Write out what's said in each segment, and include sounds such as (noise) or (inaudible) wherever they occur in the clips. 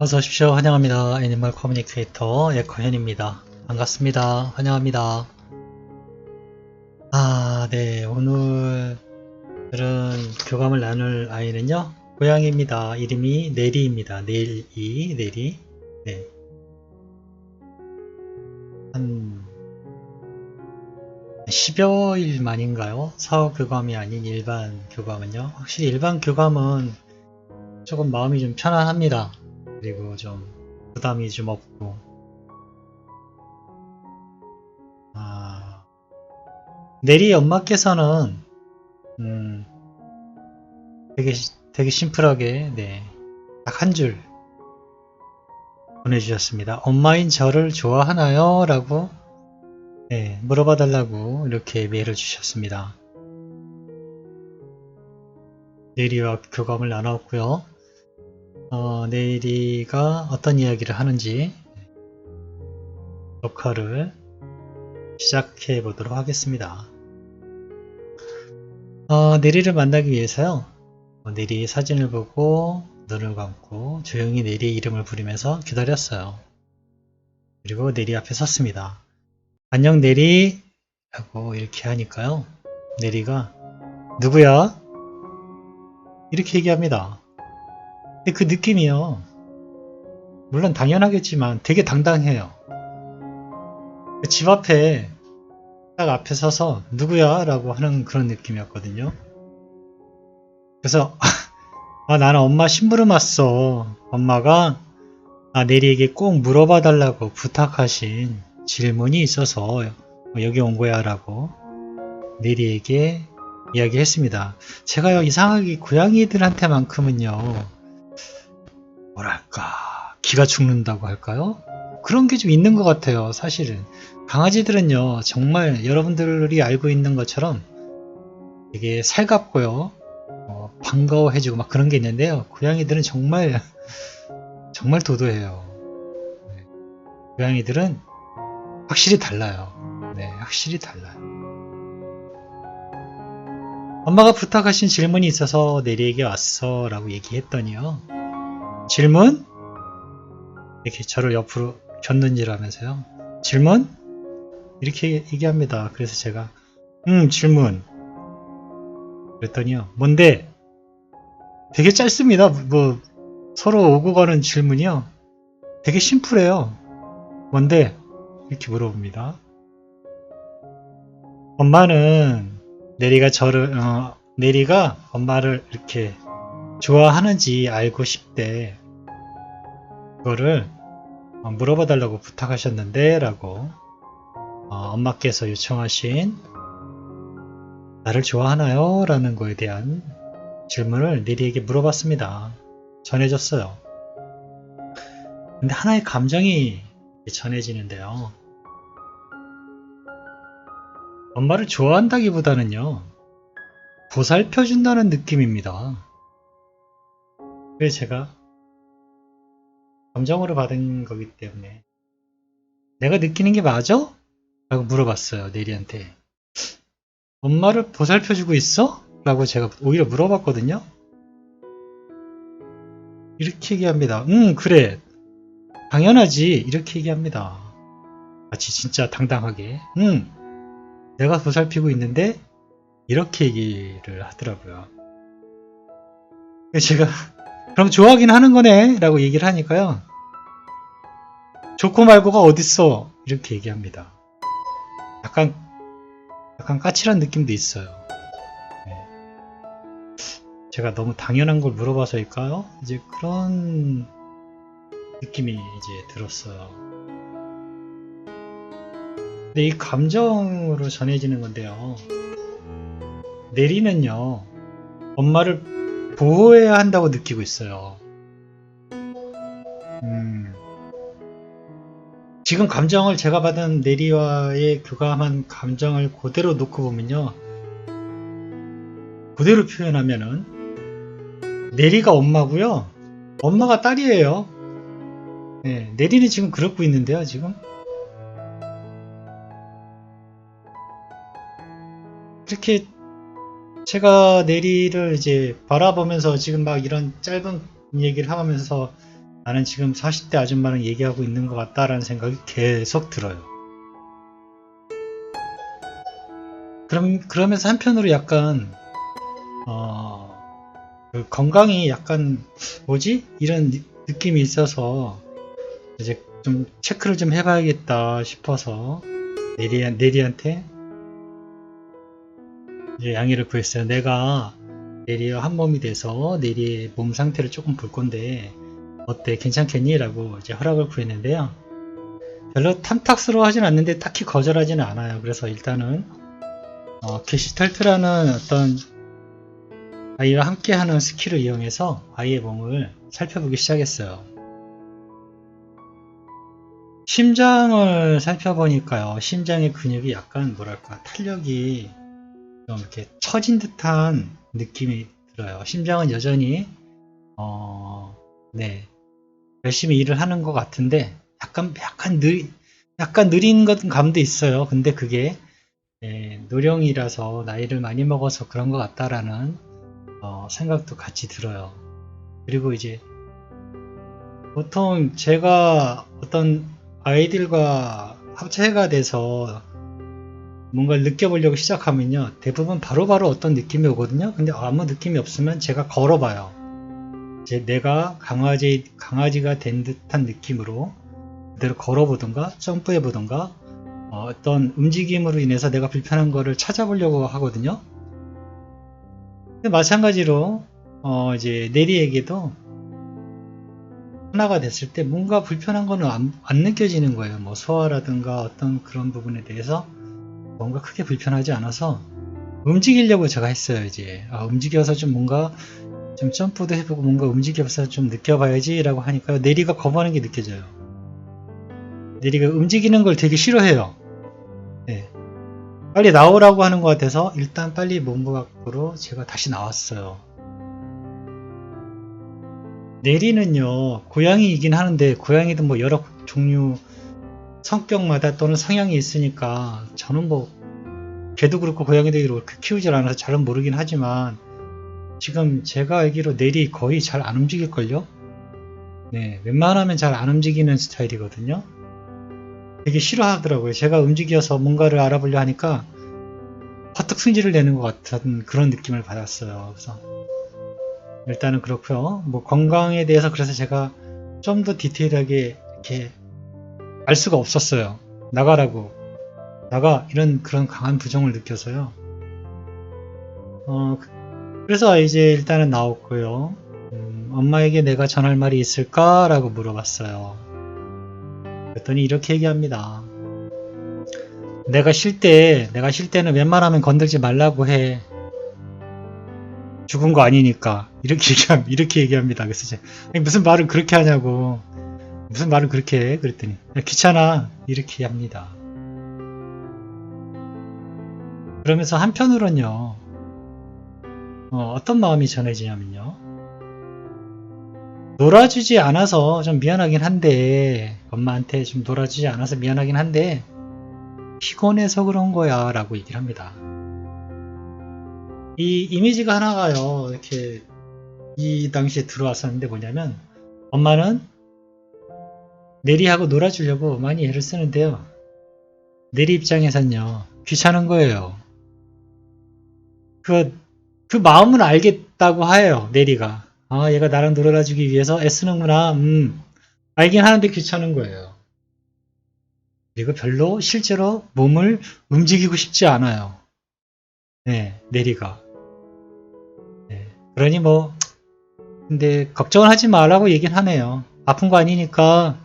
어서 오십시오. 환영합니다. 애니멀 커뮤니케이터 에코현입니다. 반갑습니다. 환영합니다. 아, 네. 오늘은 교감을 나눌 아이는요. 고양이입니다. 이름이 네리입니다. 네리, 네리. 네. 한 10여일 만인가요? 사후 교감이 아닌 일반 교감은요. 확실히 일반 교감은 조금 마음이 좀 편안합니다. 그리고 좀 부담이 좀 없고 아 내리 엄마께서는 음 되게 시- 되게 심플하게 네 딱 한 줄 보내주셨습니다. 엄마인 저를 좋아하나요? 라고 네, 물어봐 달라고 이렇게 메일을 주셨습니다. 내리와 교감을 나눴고요. 어, 내일이가 어떤 이야기를 하는지 녹화를 시작해 보도록 하겠습니다. 어, 내리를 만나기 위해서요. 어, 내리 사진을 보고 눈을 감고 조용히 내리의 이름을 부르면서 기다렸어요. 그리고 내리 앞에 섰습니다. 안녕 내리 하고 이렇게 하니까요. 내리가 누구야? 이렇게 얘기합니다. 근데 그 느낌이요. 물론 당연하겠지만 되게 당당해요. 그집 앞에 딱 앞에 서서 누구야? 라고 하는 그런 느낌이었거든요. 그래서 (laughs) 아 나는 엄마 심부름 왔어. 엄마가 아 내리에게 꼭 물어봐 달라고 부탁하신 질문이 있어서 여기 온 거야 라고 내리에게 이야기했습니다. 제가요 이상하게 고양이들한테만큼은요 뭐랄까 기가 죽는다고 할까요? 그런 게 좀 있는 것 같아요. 사실은 강아지들은요 정말 여러분들이 알고 있는 것처럼 되게 살갑고요 어, 반가워해주고 막 그런 게 있는데요. 고양이들은 정말 (laughs) 정말 도도해요. 네. 고양이들은 확실히 달라요. 네, 확실히 달라요. 엄마가 부탁하신 질문이 있어서 내리에게 왔어 라고 얘기했더니요. 질문? 이렇게 저를 옆으로 겼는지라면서요. 질문? 이렇게 얘기합니다. 그래서 제가 음 질문 그랬더니요. 뭔데? 되게 짧습니다. 뭐 서로 오고 가는 질문이요. 되게 심플해요. 뭔데? 이렇게 물어봅니다. 엄마는 내리가 저를 어, 내리가 엄마를 이렇게 좋아하는지 알고 싶대. 그거를 어, 물어봐 달라고 부탁하셨는데 라고 어, 엄마께서 요청하신 나를 좋아하나요? 라는 거에 대한 질문을 내리에게 물어봤습니다. 전해줬어요. 근데 하나의 감정이 전해지는데요. 엄마를 좋아한다기보다는요, 보살펴준다는 느낌입니다. 그래서 제가 감정으로 받은 거기 때문에 내가 느끼는 게 맞아? 라고 물어봤어요, 내리한테. 엄마를 보살펴주고 있어? 라고 제가 오히려 물어봤거든요. 이렇게 얘기합니다. 응, 그래. 당연하지. 이렇게 얘기합니다. 마치 진짜 당당하게. 응, 내가 보살피고 있는데, 이렇게 얘기를 하더라고요. 제가, 그럼 좋아하긴 하는 거네. 라고 얘기를 하니까요. 좋고 말고가 어딨어. 이렇게 얘기합니다. 약간, 약간 까칠한 느낌도 있어요. 네. 제가 너무 당연한 걸 물어봐서일까요? 이제 그런 느낌이 이제 들었어요. 근데 이 감정으로 전해지는 건데요. 내리는요, 엄마를 보호해야 한다고 느끼고 있어요. 지금 감정을 제가 받은 내리와의 교감한 감정을 그대로 놓고 보면요. 그대로 표현하면은 내리가 엄마고요. 엄마가 딸이에요. 네, 내리는 지금 그러고 있는데요, 지금. 이렇게 제가 내리를 이제 바라보면서 지금 막 이런 짧은 얘기를 하면서 나는 지금 40대 아줌마랑 얘기하고 있는 것 같다라는 생각이 계속 들어요. 그럼, 그러면서 한편으로 약간, 어, 그 건강이 약간, 뭐지? 이런 느- 느낌이 있어서, 이제 좀 체크를 좀 해봐야겠다 싶어서, 내리, 내리한테, 이제 양해를 구했어요. 내가 내리와 한 몸이 돼서 내리의 몸 상태를 조금 볼 건데, 어때? 괜찮겠니? 라고 이제 허락을 구했는데요. 별로 탐탁스러워 하진 않는데 딱히 거절하지는 않아요. 그래서 일단은 어, 게시탈트라는 어떤 아이와 함께하는 스킬을 이용해서 아이의 몸을 살펴보기 시작했어요. 심장을 살펴보니까요. 심장의 근육이 약간 뭐랄까 탄력이 좀 이렇게 처진 듯한 느낌이 들어요. 심장은 여전히 어, 네 열심히 일을 하는 것 같은데 약간 약간 느 약간 느린 것 감도 있어요. 근데 그게 예, 노령이라서 나이를 많이 먹어서 그런 것 같다라는 어, 생각도 같이 들어요. 그리고 이제 보통 제가 어떤 아이들과 합체가 돼서 뭔가를 느껴보려고 시작하면요. 대부분 바로바로 어떤 느낌이 오거든요. 근데 아무 느낌이 없으면 제가 걸어봐요. 이제 내가 강아지, 강아지가 된 듯한 느낌으로 그대로 걸어보던가 점프해보던가 어, 떤 움직임으로 인해서 내가 불편한 거를 찾아보려고 하거든요. 근데 마찬가지로 어, 이제 내리에게도 하나가 됐을 때 뭔가 불편한 거는 안, 안 느껴지는 거예요. 뭐 소화라든가 어떤 그런 부분에 대해서 뭔가 크게 불편하지 않아서 움직이려고 제가 했어요. 이제 아, 움직여서 좀 뭔가 좀 점프도 해보고 뭔가 움직여서 좀 느껴봐야지 라고 하니까 내리가 거부하는 게 느껴져요. 내리가 움직이는 걸 되게 싫어해요. 네. 빨리 나오라고 하는 것 같아서 일단 빨리 몸 밖으로 제가 다시 나왔어요. 내리는요, 고양이이긴 하는데, 고양이도 뭐 여러 종류, 성격마다 또는 성향이 있으니까, 저는 뭐, 개도 그렇고 고양이도 그렇게 키우질 않아서 잘은 모르긴 하지만, 지금 제가 알기로 내리 거의 잘 안 움직일걸요? 네, 웬만하면 잘 안 움직이는 스타일이거든요. 되게 싫어하더라고요. 제가 움직여서 뭔가를 알아보려 하니까 퍼뜩 승질을 내는 것 같은 그런 느낌을 받았어요. 그래서 일단은 그렇고요. 뭐 건강에 대해서 그래서 제가 좀 더 디테일하게 이렇게 알 수가 없었어요. 나가라고. 나가 이런 그런 강한 부정을 느껴서요. 어, 그래서 이제 일단은 나왔고요. 음, 엄마에게 내가 전할 말이 있을까 라고 물어봤어요. 그랬더니 이렇게 얘기합니다. 내가 쉴 때, 내가 쉴 때는 웬만하면 건들지 말라고 해. 죽은 거 아니니까. 이렇게 (laughs) 얘기합, 이렇게 얘기합니다. 그래서 이제, 무슨 말을 그렇게 하냐고. 무슨 말을 그렇게 해? 그랬더니, 야, 귀찮아. 이렇게 합니다. 그러면서 한편으로는요, 어, 어떤 마음이 전해지냐면요. 놀아주지 않아서 좀 미안하긴 한데, 엄마한테 좀 놀아주지 않아서 미안하긴 한데, 피곤해서 그런 거야 라고 얘기를 합니다. 이 이미지가 하나가요, 이렇게 이 당시에 들어왔었는데 뭐냐면, 엄마는 내리하고 놀아주려고 많이 애를 쓰는데요. 내리 입장에선요, 귀찮은 거예요. 그, 그 마음은 알겠다고 해요, 내리가. 아, 얘가 나랑 놀아주기 위해서 애쓰는구나, 음, 알긴 하는데 귀찮은 거예요. 그리고 별로 실제로 몸을 움직이고 싶지 않아요. 네, 내리가. 네, 그러니 뭐, 근데 걱정을 하지 말라고 얘기는 하네요. 아픈 거 아니니까,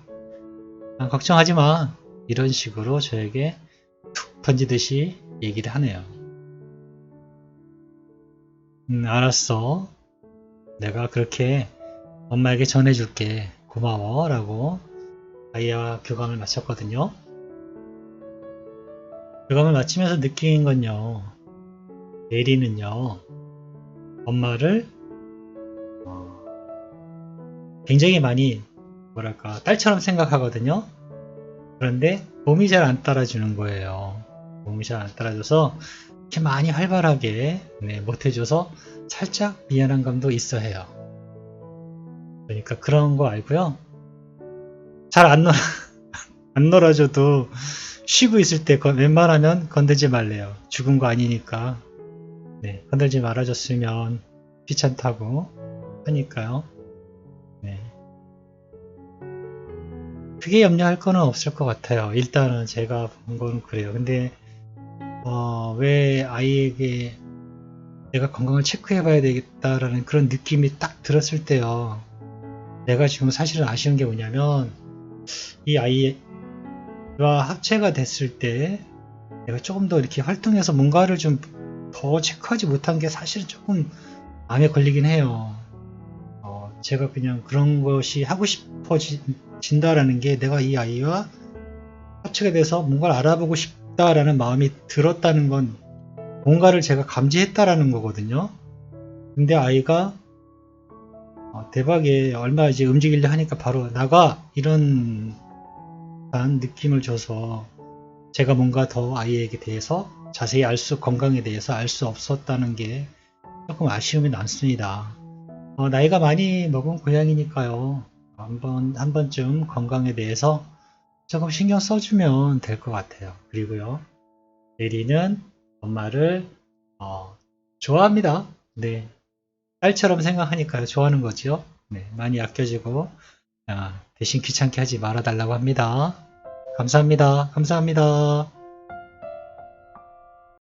아, 걱정하지 마. 이런 식으로 저에게 툭 던지듯이 얘기를 하네요. 음, 알았어. 내가 그렇게 엄마에게 전해줄게. 고마워. 라고 아이와 교감을 마쳤거든요. 교감을 마치면서 느낀 건요. 내리는요. 엄마를 어, 굉장히 많이 뭐랄까 딸처럼 생각하거든요. 그런데 몸이 잘 안 따라주는 거예요. 몸이 잘 안 따라줘서 이렇게 많이 활발하게 네, 못해줘서 살짝 미안한 감도 있어 해요. 그러니까 그런 거 알고요. 잘 안 놀아 (laughs) 안 놀아줘도 쉬고 있을 때 건- 웬만하면 건들지 말래요. 죽은 거 아니니까. 네, 건들지 말아줬으면 귀찮다고 하니까요. 네. 크게 염려할 거는 없을 것 같아요. 일단은 제가 본 건 그래요. 근데 어, 왜 아이에게 내가 건강을 체크해 봐야 되겠다라는 그런 느낌이 딱 들었을 때요. 내가 지금 사실은 아쉬운 게 뭐냐면 이 아이와 합체가 됐을 때 내가 조금 더 이렇게 활동해서 뭔가를 좀 더 체크하지 못한 게 사실 조금 마음에 걸리긴 해요. 어, 제가 그냥 그런 것이 하고 싶어진다라는 게 내가 이 아이와 합체가 돼서 뭔가를 알아보고 싶 다라는 마음이 들었다는 건 뭔가를 제가 감지했다라는 거거든요. 근데 아이가 어, 대박에 얼마 이제 움직이려 하니까 바로 나가 이런 한 느낌을 줘서 제가 뭔가 더 아이에게 대해서 자세히 알 수 건강에 대해서 알 수 없었다는 게 조금 아쉬움이 남습니다. 어, 나이가 많이 먹은 고양이니까요. 한번 한 번쯤 건강에 대해서 조금 신경 써주면 될 것 같아요. 그리고요, 예리는 엄마를 어, 좋아합니다. 네, 딸처럼 생각하니까요. 좋아하는 거죠. 네, 많이 아껴주고 아, 대신 귀찮게 하지 말아달라고 합니다. 감사합니다. 감사합니다.